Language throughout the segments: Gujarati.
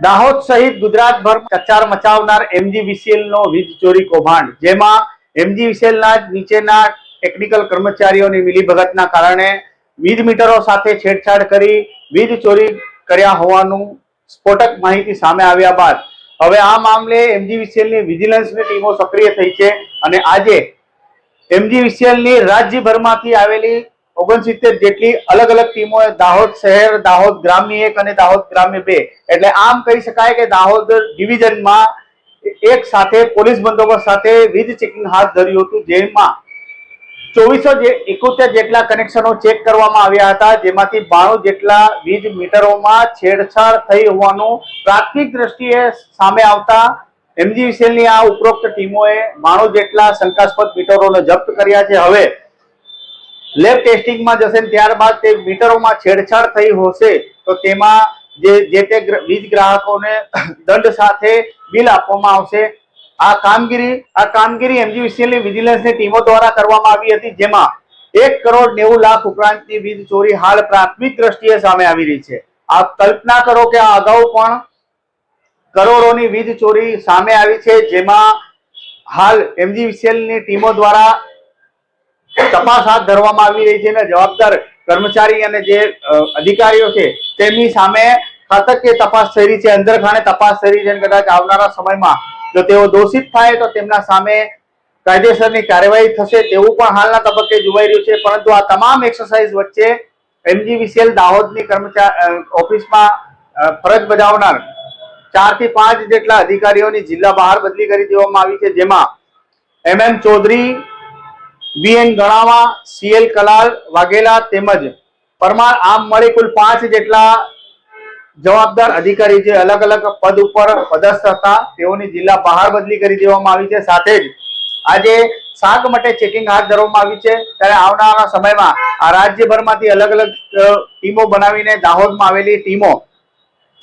દાહોદ સહિત ગુજરાતભર ચચાર મચાવનાર એમજીવીસીએલ નો વીજ ચોરી કૌભાંડ, જેમાં એમજીવીસીએલ ના નીચેના ટેકનિકલ કર્મચારીઓની મિલીભગતના કારણે વીજ મીટરો સાથે છેડછાડ કરી વીજ ચોરી કર્યા હોવાનું સ્ફોટક માહિતી સામે આવ્યા બાદ હવે આ મામલે એમજીવીસીએલની વિજિલન્સની ટીમો સક્રિય થઈ છે અને આજે એમજીવીસીએલની રાજ્યભરમાંથી આવેલી ઓગણસિત્તેર જેટલી અલગ અલગ ટીમોએ દાહોદ શહેર, દાહોદ ગ્રામ્ય એક અને દાહોદ ગ્રામ્ય બે. એટલે આમ કહી શકાય કે દાહોદ ડિવિઝનમાં એક સાથે પોલીસ બંદોબસ્ત સાથે વીજ ચેકિંગ હાથ ધર્યું હતું, જેમાં ચોવીસો એકોતેર જેટલા કનેક્શનો ચેક કરવામાં આવ્યા હતા, જેમાંથી બાણું જેટલા વીજ મીટરોમાં છેડછાડ થઈ હોવાનું પ્રાથમિક દ્રષ્ટિએ સામે આવતા એમજીવીસીએલની આ ઉપરોક્ત ટીમોએ બાણું જેટલા શંકાસ્પદ મીટરોને જપ્ત કર્યા છે. હવે લેબ ટેસ્ટિંગમાં જશે ત્યારબાદ તે મીટરોમાં છેડછાડ થઈ હશે, તો તેમાં જે જે તે વીજ ગ્રાહકોને દંડ સાથે બિલ આપવામાં આવશે. આ કામગીરી આ કામગીરી એમજીવીસીએલની વિજિલન્સની ટીમો દ્વારા કરવામાં આવી હતી, જેમાં એક કરોડ નેવું લાખ ઉપરાંતની વીજ ચોરી હાલ પ્રાથમિક દ્રષ્ટિએ સામે આવી રહી છે. આપ કલ્પના કરો કે આ અગાઉ પણ કરોડોની વીજ ચોરી સામે આવી છે, જેમાં હાલ એમજીવીસીએલની ટીમો દ્વારા તપાસ હાથ ધરવામાં આવી રહી છે અને જવાબદાર કર્મચારી અને જે અધિકારીઓ છે, તેમની સામે ખાતકીય તપાસ થઈ રહી છે. અંદરખાને તપાસ થઈ રહી છે કદાચ આવનારા સમયમાં જો તેઓ દોષિત થાય તો તેમના સામે કાયદેસરની કાર્યવાહી થશે તેવું પણ હાલના તબક્કે જોવાઈ રહ્યું છે. પરંતુ આ તમામ એક્સરસાઇઝ વચ્ચે એમજીવીસીએલ દાહોદની કર્મચારી ઓફિસમાં ફરજ બજાવનાર ચારથી પાંચ જેટલા અધિકારીઓની જિલ્લા બહાર બદલી કરી દેવામાં આવી છે. જેમાં M M Chaudhari BN Ganava, CL Kalal, Vaghela તેમજ પરમાર આમ મળી કુલ પાંચ જેટલા જવાબદાર અધિકારી જે અલગ અલગ પદ ઉપર પદસ્થ હતા, તેઓની જિલ્લા બહાર બદલી કરી દેવામાં આવી છે. સાથે જ આજે શાક માટે ચેકિંગ હાથ ધરવામાં આવી છે. ત્યારે આવનારા સમયમાં આ રાજ્યભરમાંથી અલગ અલગ ટીમો બનાવીને દાહોદમાં આવેલી ટીમો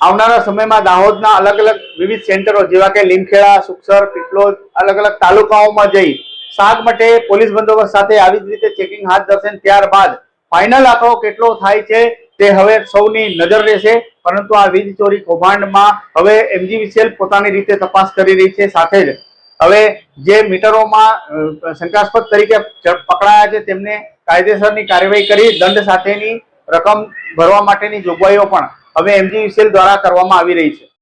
આવનારા સમયમાં દાહોદના અલગ અલગ વિવિધ સેન્ટરો જેવા કે લીમખેડા, સુખસર, પીપલોદ, અલગ અલગ તાલુકાઓમાં જઈ શાક માટે પોલીસ બંદોબસ્ત સાથે આવી જ રીતે ચેકિંગ હાથ ધરશે ત્યારબાદ ફાઇનલ આંકડો કેટલો થાય છે તે હવે સૌની નજર રહેશે. પરંતુ આ વીજ ચોરી કૌભાંડમાં હવે એમજીવીસીએલ પોતાની રીતે તપાસ કરી રહી છે સાથે જ. હવે જે મીટરોમાં શંકાસ્પદ તરીકે પકડાયા છે તેમને કાયદેસરની કાર્યવાહી કરી, દંડ સાથેની રકમ ભરવા માટેની જોગવાઈઓ પણ હવે એમજીવીસીએલ દ્વારા કરવામાં આવી રહી છે.